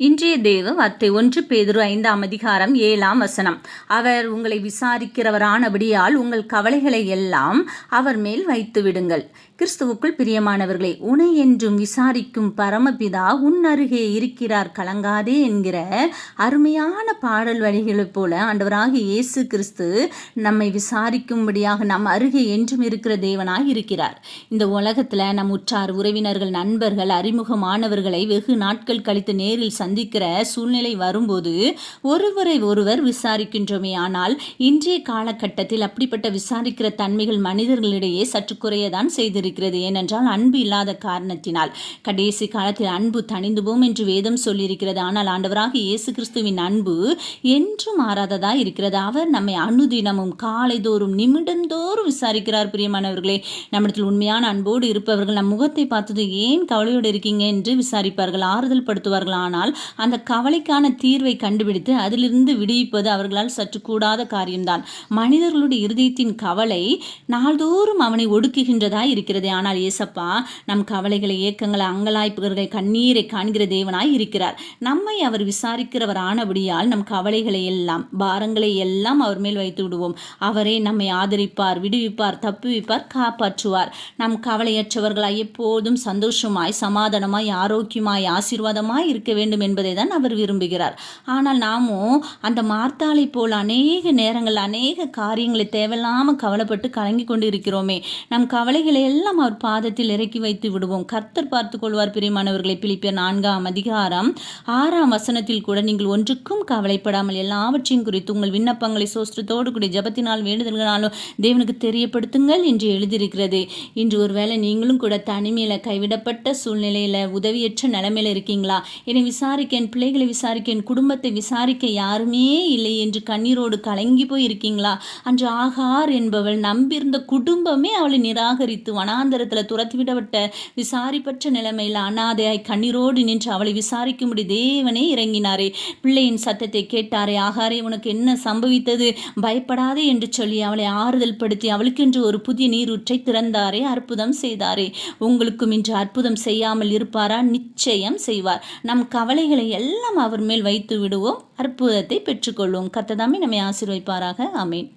இன்றைய தேவ வார்த்தை ஒன்று பேதுரு ஐந்தாம் அதிகாரம் ஏழாம் வசனம். அவர் உங்களை விசாரிக்கிறவரானபடியால் உங்கள் கவலைகளை எல்லாம் அவர் மேல் வைத்து விடுங்கள். கிறிஸ்துவுக்குள் பிரியமானவர்களே உனை என்றும் விசாரிக்கும் பரமபிதா உன் அருகே இருக்கிறார் கலங்காதே என்கிற அருமையான பாடல் வழிகளைப் போல ஆண்டவராக இயேசு கிறிஸ்து நம்மை விசாரிக்கும்படியாக நம் அருகே என்றும் இருக்கிற தேவனாக இருக்கிறார். இந்த உலகத்தில் நம் உற்றார் உறவினர்கள் நண்பர்கள் அறிமுகமானவர்களை வெகு நாட்கள் கழித்து நேரில் சந்திக்கிற சூழ்நிலை வரும்போது ஒருவரை ஒருவர் விசாரிக்கின்றோமே. ஆனால் இன்றைய காலகட்டத்தில் அப்படிப்பட்ட விசாரிக்கிற தன்மைகள் மனிதர்களிடையே சற்று குறையதான் செய்திருக்கிறது. ஏனென்றால் அன்பு இல்லாத காரணத்தினால் கடைசி காலத்தில் அன்பு தணிந்து போம் என்று வேதம் சொல்லியிருக்கிறது. ஆனால் ஆண்டவராக இயேசு கிறிஸ்துவின் அன்பு என்றும் மாறாததா இருக்கிறது. அவர் நம்மை அனுதினமும் காலைதோறும் நிமிடந்தோறும் விசாரிக்கிறார். பிரியமானவர்களே நம்மிடத்தில் உண்மையான அன்போடு இருப்பவர்கள் நம் முகத்தை பார்த்தது ஏன் கவலையோடு இருக்கீங்க என்று விசாரிப்பார்கள் ஆறுதல் படுத்துவார்கள் ஆனால் அந்த கவலைக்கான தீர்வை கண்டுபிடித்து அதிலிருந்து விடுவிப்பது அவர்களால் சற்று கூடாத காரியம்தான். மனிதர்களுடைய இருதயத்தின் கவலை நாள்தோறும் அவனை ஒடுக்குகின்றதாய் இருக்கிறது. ஆனால் ஏசப்பா நம் கவலைகளை ஏக்கங்களை அங்கலாய்ப்புகளை கண்ணீரை காண்கிற தேவனாய் இருக்கிறார். நம்மை அவர் விசாரிக்கிறவர் ஆனபடியால் நம் கவலைகளை எல்லாம் பாரங்களை எல்லாம் அவர் மேல் வைத்து விடுவோம். அவரே நம்மை ஆதரிப்பார் விடுவிப்பார் தப்புவிப்பார் காப்பாற்றுவார். நம் கவலையற்றவர்களாய் எப்போதும் சந்தோஷமாய் சமாதானமாய் ஆரோக்கியமாய் ஆசீர்வாதமாய் இருக்க வேண்டும் என்பதை தான் அவர் விரும்புகிறார். ஆனால் நாமும் அந்த மார்த்தாளை போல் அநேக நேரங்கள் அநேக காரியங்களை தேவையில்லாமல் கவலைப்பட்டு கலங்கி கொண்டு இருக்கிறோமே நம் கவலைகளை எல்லாம் அவர் பாதத்தில் இறக்கி வைத்து விடுவோம். கர்த்தர் பார்த்து கொள்வார் பிரியமானவர்களை பிலிப்பிய நான்காம் அதிகாரம் ஆறாம் வசனத்தில் கூட நீங்கள் ஒன்றுக்கும் கவலைப்படாமல் எல்லாவற்றையும் குறித்து உங்கள் விண்ணப்பங்களை சோஸ்திரத்தோடு கூடிய ஜபத்தினால் வேண்டுதல்களாலும் தேவனுக்கு தெரியப்படுத்துங்கள் என்று எழுதியிருக்கிறது. இன்று ஒருவேளை நீங்களும் கூட தனிமையில் கைவிடப்பட்ட சூழ்நிலையில் உதவியற்ற நிலைமையில் இருக்கீங்களா? என்னை விசாரிக்க என் பிள்ளைகளை விசாரிக்க என் குடும்பத்தை விசாரிக்க யாருமே இல்லை என்று கண்ணீரோடு கலங்கி போயிருக்கீங்களா? அன்று ஆகார் என்பவள் நம்பியிருந்த குடும்பமே அவளை நிராகரித்து வனாந்தரத்தில் துரத்திவிடப்பட்ட விசாரிப்பற்ற நிலைமையில் அனாதையாய் கண்ணீரோடு நின்று அவளை விசாரிக்கும்படி தேவனே இறங்கினாரே. பிள்ளையின் சத்தத்தை கேட்டாரே ஆகாரே உனக்கு என்ன சம்பவித்தது? பயப்படாதே என்று சொல்லி அவளை ஆறுதல் படுத்தி அவளுக்கென்று ஒரு புதிய நீரூற்றை திறந்தாரே அற்புதம் செய்தாரே. உங்களுக்கும் இன்று அற்புதம் செய்யாமல் இருப்பாரா? நிச்சயம் செய்வார். நம் கவலை கவலைகளை எல்லாம் அவர் மேல் வைத்து விடுவோம் அற்புதத்தை பெற்றுக்கொள்வோம். கத்ததாமே நம்மை ஆசிர்வைப்பாராக அமேன்